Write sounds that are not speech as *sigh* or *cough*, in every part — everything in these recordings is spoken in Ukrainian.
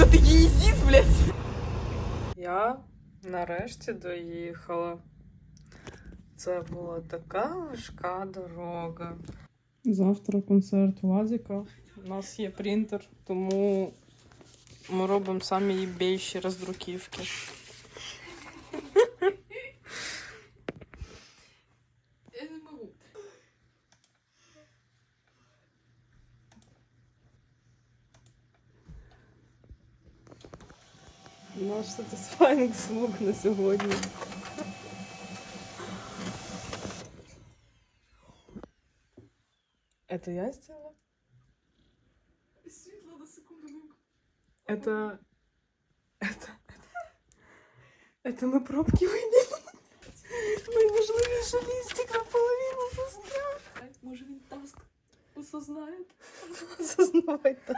Сука, ти їздіс, блядь. Я нарешті доїхала. Це була така важка дорога. Завтра концерт Владіка. У нас є принтер, тому ми робимо самі їбейші роздруківки. Наш сатисфайнг звук на сьогодні. Это я сделала? Світло на секунду вимкнув. Это... Это... Это мы пробки выбили. Найважливіше лістик наполовину застряг. Може він таск осознає? Зазнавай таз.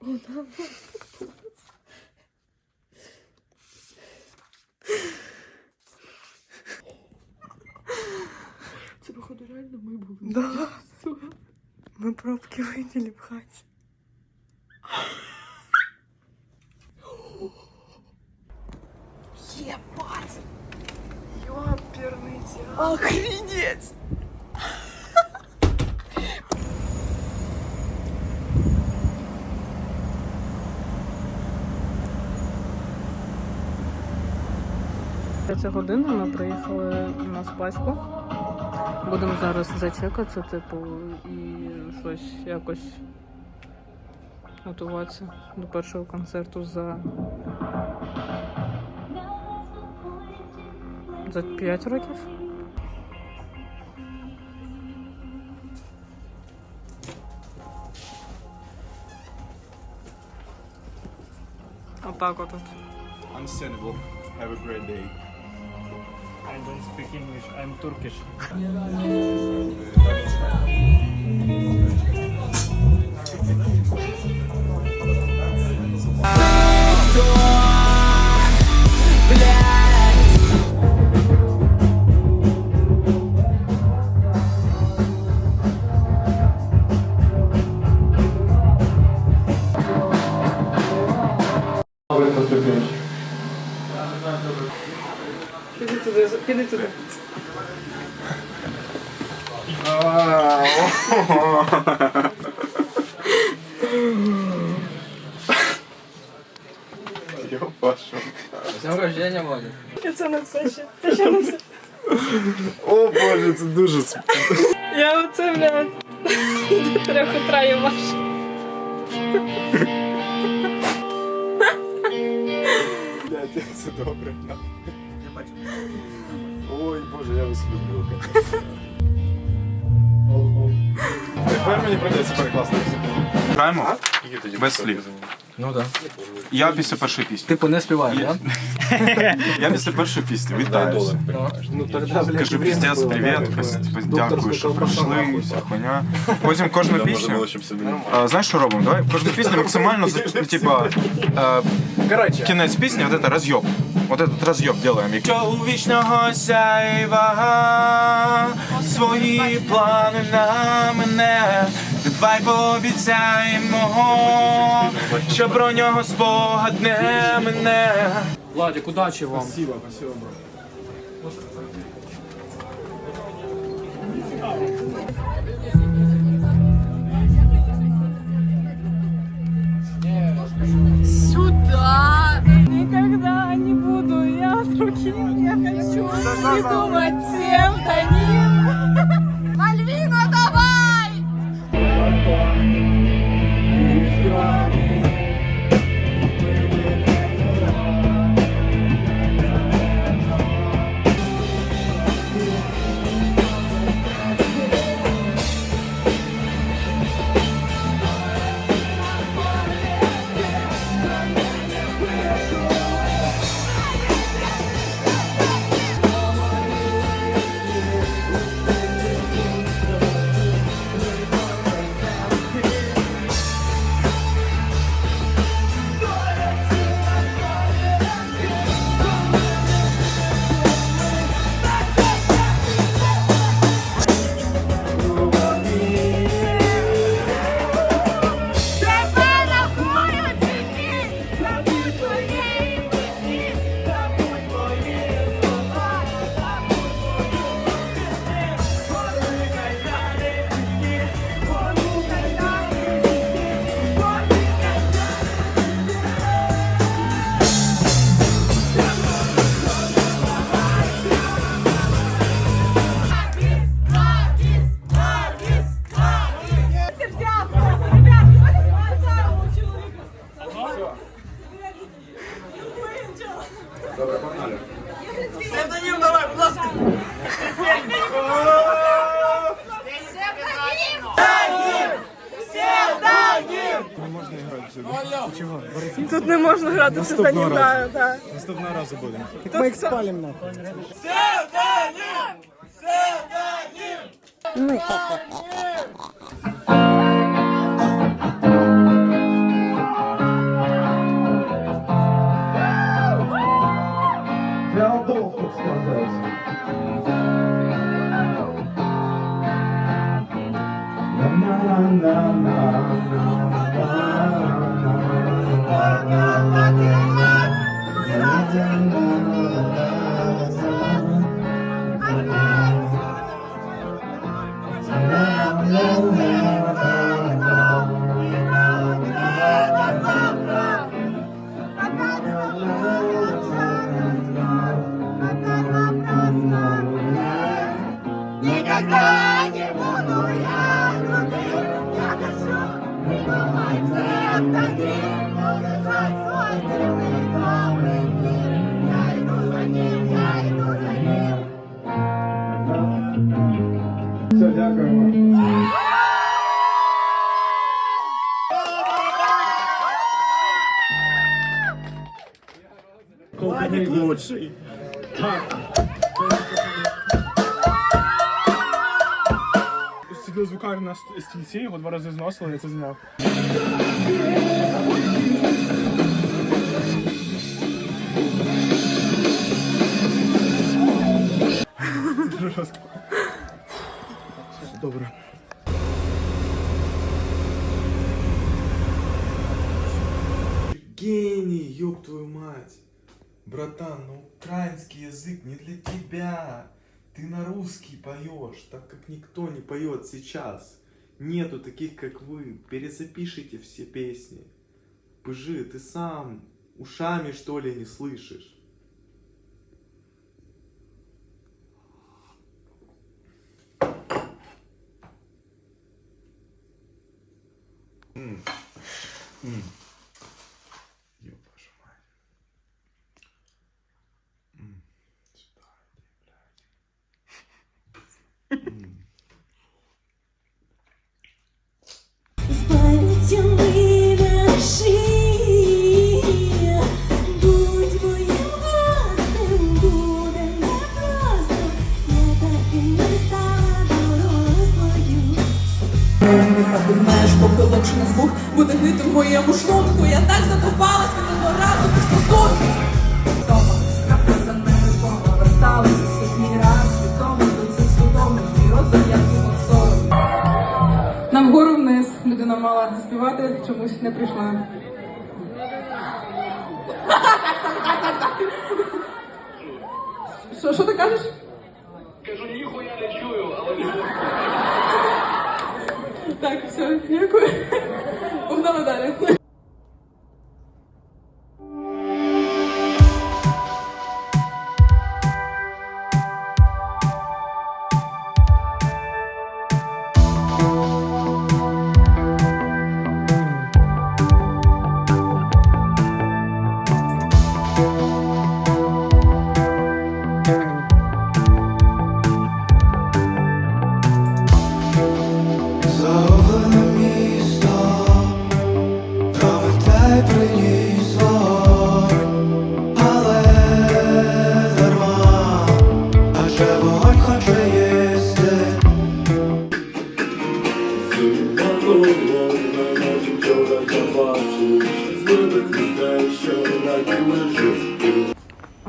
О, да. реально ми були. Да. Сука. Мы пробки выбили в хате. Єбать! Ёперний театр. Охренеть! Ця година ми приїхали на спаську. Будемо зараз зачекатися, типу, і щось якось готуватися до першого концерту за. За 5 років. Отак от. Understandable. Have a great day. I don't speak English. I'm Turkish. Піди туди, піди туди. Ёпашу. З днем рождения, Владик. Це не все ще. Це ще не все. О боже, це дуже сп... Я оце, блядь, до трьох утра. Блядь, це добре. Ой, боже, я вас люблю. Тепер мені придеться перекласти. Граємо? Без слів. Ну да. Я після першої пісні. Типу не співаєш, Є. да? *laughs* Я після першої пісні вітаюся. Ну тогда, блядь, Кажу піздець, привіт, дякую, що прийшли, вся хуйня. Потім кожну пісню. Знаєш, що робимо? Давай кожну пісню максимально за- типа е, Короче, кінець пісні, вот это разъеб. Вот этот разъеб делаем. Якщо у вічного сяйва свої плани на мене, давай пообіцяємо, що про нього спогадне мене. Владик, удачи вам. Сюда! Хочу не думать Добре, погнали. Севданів, давай, будь ласка. Не можна грати. Чого? Тут не можна грати в Севданів, да. Наступного разу будемо. Ми їх спалимо. спалім нахуй. Севданів! Севданів! Ну Все, дякуємо. Владик лучший. Сидів звукар на ст- стільці, його два рази зносили, я це зняв. Дуже *laughs* жорстко. Добре. Гений, ёб твою мать. Братан, ну украинский язык не для тебя. Ты на русский поешь, так как никто не поет сейчас. Нету таких, как вы. Перезапишите все песни. Пыжи, ты сам ушами, что ли, не слышишь? Mm. Відомо до цих свідомих і розум я сорок. Нам вгору вниз. Людина мала співати, чомусь не прийшла. *laughs* Що, що ти кажеш? Кажу, ніхуя не чую, але не Так, все, дякую. Погнали далі.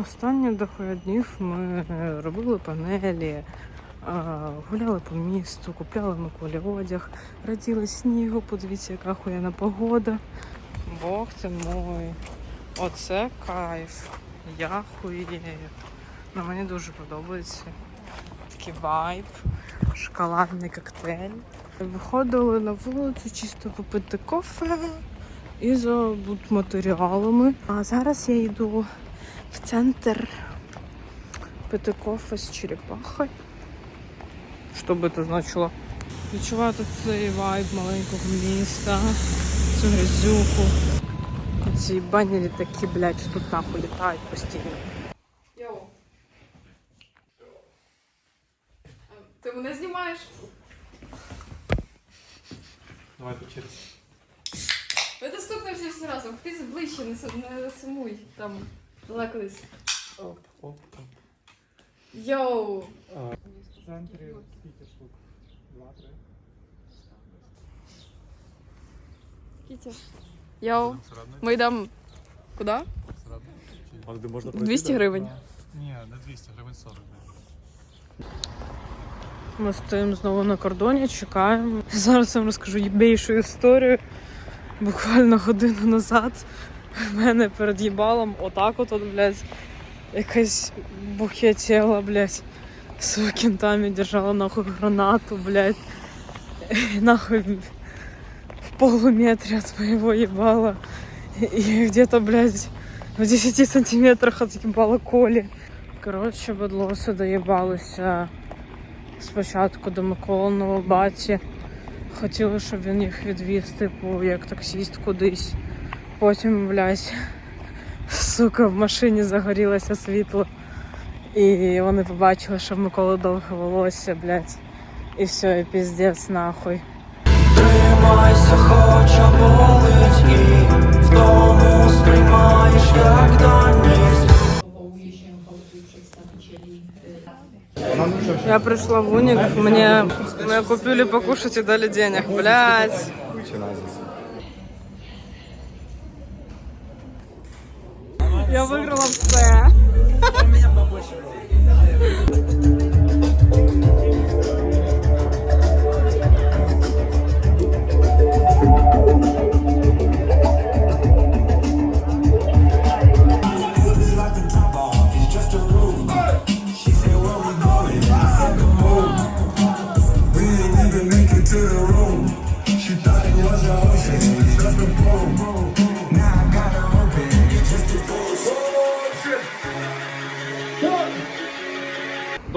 Останні дохуя днів ми е, робили панелі, е, гуляли по місту, купляли Миколі одяг, раділи снігу, подивіться, яка хуяна погода. Бог ти мой. Оце кайф. Я хуєю. Ну, мені дуже подобається. Такий вайб, шоколадний коктейль. Виходили на вулицю чисто попити кофе і за матеріалами. А зараз я йду в центр пити кофе з черепахою. Що би це значило? Відчуваю тут цей вайб маленького міста, цю грязюку. Ці бані літаки, блядь, що тут нахуй літають постійно. Йоу. Ти мене знімаєш? Давайте через. Ви доступні всі всі разом. Хтось ближче, не, су- не сумуй. Там колись. Оп, оп, оп. Йоу! В центрі скільки штук? Два-три. Кітя. Йоу. Ми йдемо. Куди? А де можна 200 гривень. Ні, не 200, гривень 40. Ми стоїмо знову на кордоні, чекаємо. Зараз я вам розкажу більшу історію. Буквально годину назад в мене перед їбалом отак от, блядь, якась бухетіла, блядь, з кінтами держала нахуй гранату, блядь. І нахуй в полуметре от моего ебала. И где-то, блядь, в 10 сантиметрах от ебала Коли. Коротше, бедлоси доїбалися спочатку до Миколиного баті. Хотіли, щоб він їх відвіз, типу, як таксіст кудись. Потім, блядь, сука, в машині загорілося світло. І вони побачили, що в Миколи довге волосся, блядь. І все, і піздець нахуй. Тримайся, хоча болить і в тому сприймаєш як даність Я пришла в Уник, мне, мне купили покушать и дали денег, блядь. Я выиграла все.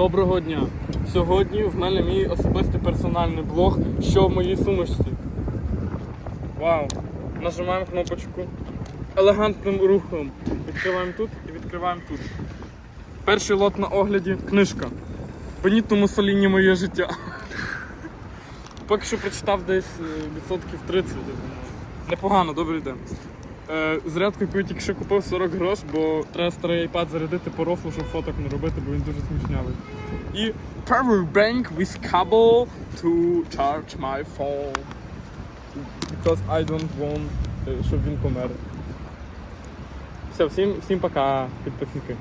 Доброго дня! Сьогодні в мене мій особистий персональний блог, що в моїй сумочці. Вау! Нажимаємо кнопочку елегантним рухом. Відкриваємо тут і відкриваємо тут. Перший лот на огляді книжка. Беніто Муссоліні моє життя. Поки що прочитав десь е, відсотків 30. я. Непогано, добрий день. Е, зарядку, яку я тільки що купив 40 грош, бо треба старий iPad зарядити по рофлу, щоб фоток не робити, бо він дуже смішнявий. І power bank with cable to charge my phone. Because I don't want, е, щоб він помер. Все, всім, всім пока, підписники.